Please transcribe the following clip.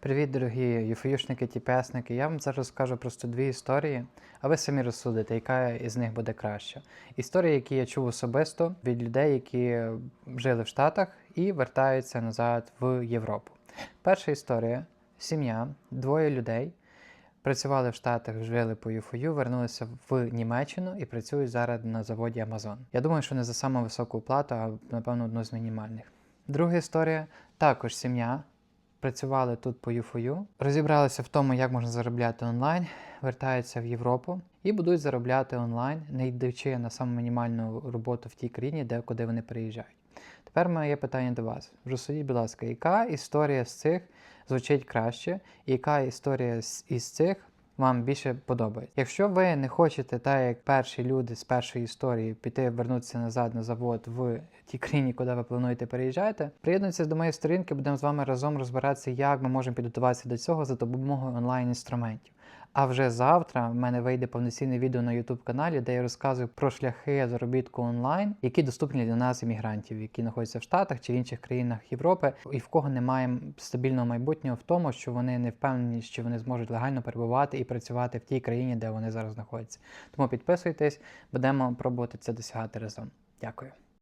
Привіт, дорогі юфоюшники, тіпесники. Я вам зараз розкажу просто дві історії, а ви самі розсудите, яка із них буде краща. Історії, які я чув особисто від людей, які жили в Штатах і вертаються назад в Європу. Перша історія: сім'я, двоє людей. Працювали в Штатах, жили по ЮФОЮ, вернулися в Німеччину і працюють зараз на заводі Amazon. Я думаю, що не за саму високу плату, а напевно одну з мінімальних. Друга історія також сім'я. Працювали тут по ЮФОЮ, розібралися в тому, як можна заробляти онлайн, вертаються в Європу і будуть заробляти онлайн, не йдучи на саму мінімальну роботу в тій країні, де куди вони приїжджають. Тепер моє питання до вас. Розсудіть, будь ласка, яка історія з цих звучить краще, і яка історія із цих вам більше подобається? Якщо ви не хочете, так як перші люди з першої історії, піти вернутися назад на завод в тій країні, куди ви плануєте переїжджати, приєднуйтесь до моєї сторінки, будемо з вами разом розбиратися, як ми можемо підготуватися до цього за допомогою онлайн-інструментів. А вже завтра в мене вийде повноцінне відео на YouTube каналі, де я розказую про шляхи заробітку онлайн, які доступні для нас, іммігрантів, які знаходяться в Штатах чи інших країнах Європи, і в кого немає стабільного майбутнього в тому, що вони не впевнені, що вони зможуть легально перебувати і працювати в тій країні, де вони зараз знаходяться. Тому підписуйтесь, будемо пробувати це досягати разом. Дякую.